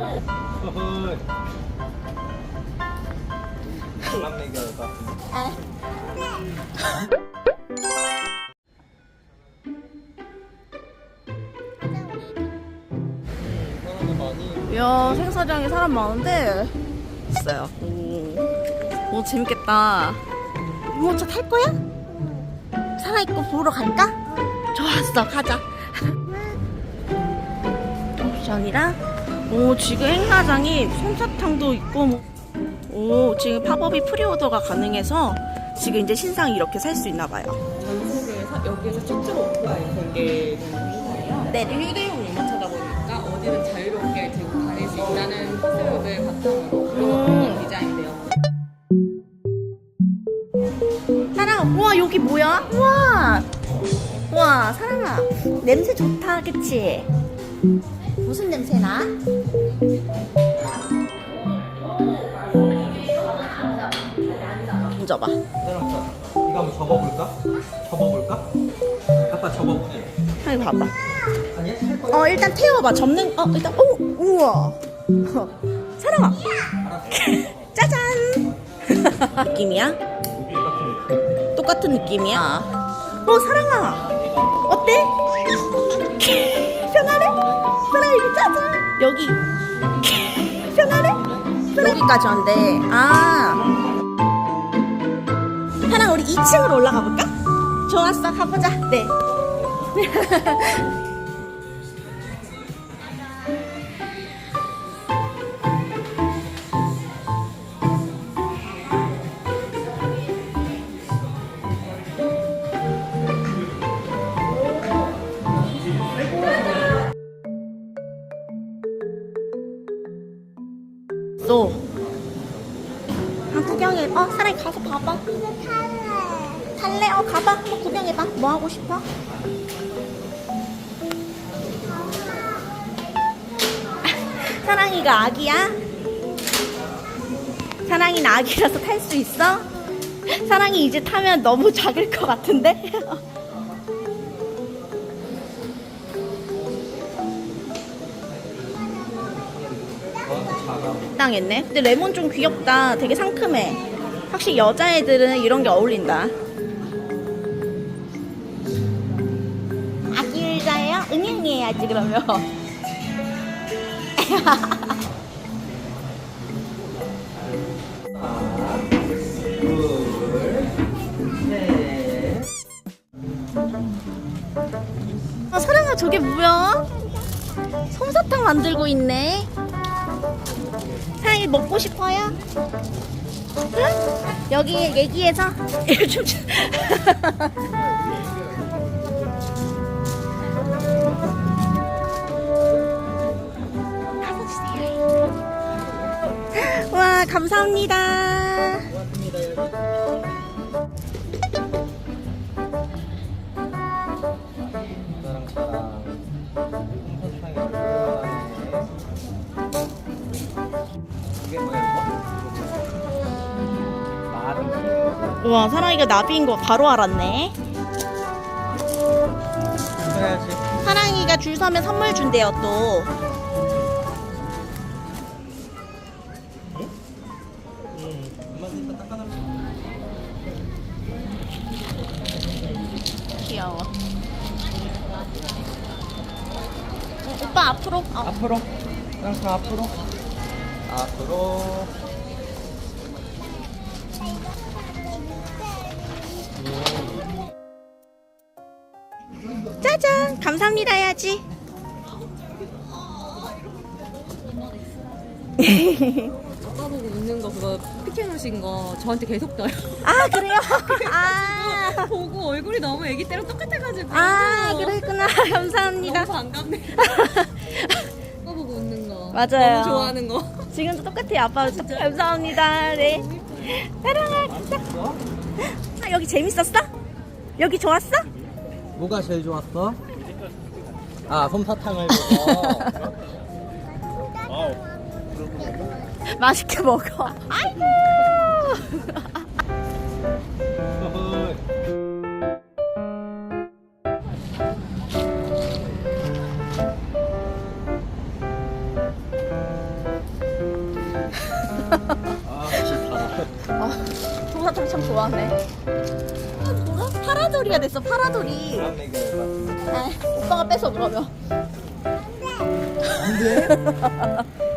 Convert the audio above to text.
많이. 야 생사장에 사람 많은데 있어요. 오, 오 재밌겠다. 이모차 탈 거야? 살아있고 보러 갈까? 좋았어 가자. 옵션이랑 오 지금 행사장이 솜사탕도 있고 뭐. 오 지금 팝업이 프리오더가 가능해서 지금 이제 신상이 이렇게 살 수 있나 봐요. 전국에서 여기에서 최초로 오프라인 공개된 행사예요. 네. 휴대용 유모차다 보니까 어디든 자유롭게 들고 다닐 수 있다는 컨셉을 바탕으로 음. 디자인되었고 사랑아, 우와 여기 뭐야? 우와, 우와 사랑아, 냄새 좋다, 그치? 무슨 냄새나? 만져봐. 사람 이거 한번 접어볼까? 접어볼까? 아빠 접어보네. 하이 봐봐. 아니 할 거야. 어 일단 태워봐. 접는. 어 일단. 오 우와. 어, 사랑아. 짜잔. 느낌이야? 똑같은 느낌이야. 어 사랑아. 어때? 사랑아 여기. 편하네? 여기까지 온대. 아. 사랑 우리 2층으로 올라가 볼까? 좋았어 가보자. 네. 또. 한 구경해. 어, 사랑이 가서 봐봐. 탈래? 어, 가봐. 한번 구경해봐. 뭐 하고 싶어? 사랑이가 아기야? 사랑이는 아기라서 탈 수 있어? 사랑이 이제 타면 너무 작을 것 같은데? 당했네. 근데 레몬 좀 귀엽다. 되게 상큼해. 확실히 여자애들은 이런 게 어울린다. 아기 의자예요? 응행해야지 그러면. 셋. 아, 사랑아 저게 뭐야? 솜사탕 만들고 있네. 먹고 싶어요? 응? 여기 얘기해서 좀 와 감사합니다. 나비. 와 사랑이가 나비인 거 바로 알았네. 해야지. 사랑이가 줄 서면 선물 준대요 또. 귀여워. 어, 오빠 앞으로. 어. 앞으로. 다 앞으로. 앞으로. 짜잔 감사합니다 해야지. 아까 보고 웃는 거 그거 피켓 놓으신 거 저한테 계속 떠요. 아 그래요? 아, 보고 얼굴이 너무 애기 때랑 똑같아가지고. 아 그랬구나 감사합니다. 너무 반갑네. 아까 보고 웃는 거. 맞아요. 너무 좋아하는 거. 지금도 똑같아요 아빠 감사합니다. 네. 사랑아 진짜. 아, 여기 재밌었어? 여기 좋았어? 뭐가 제일 좋았어? 아, 솜사탕을 먹어. 맛있게 먹어. 아이고. 아 아, 솜사탕 참 좋아하네. 아, 뭐라? 파라돌이가 됐어, 파라돌이. 그 아, 오빠가 뺏어, 그러면. 안 돼.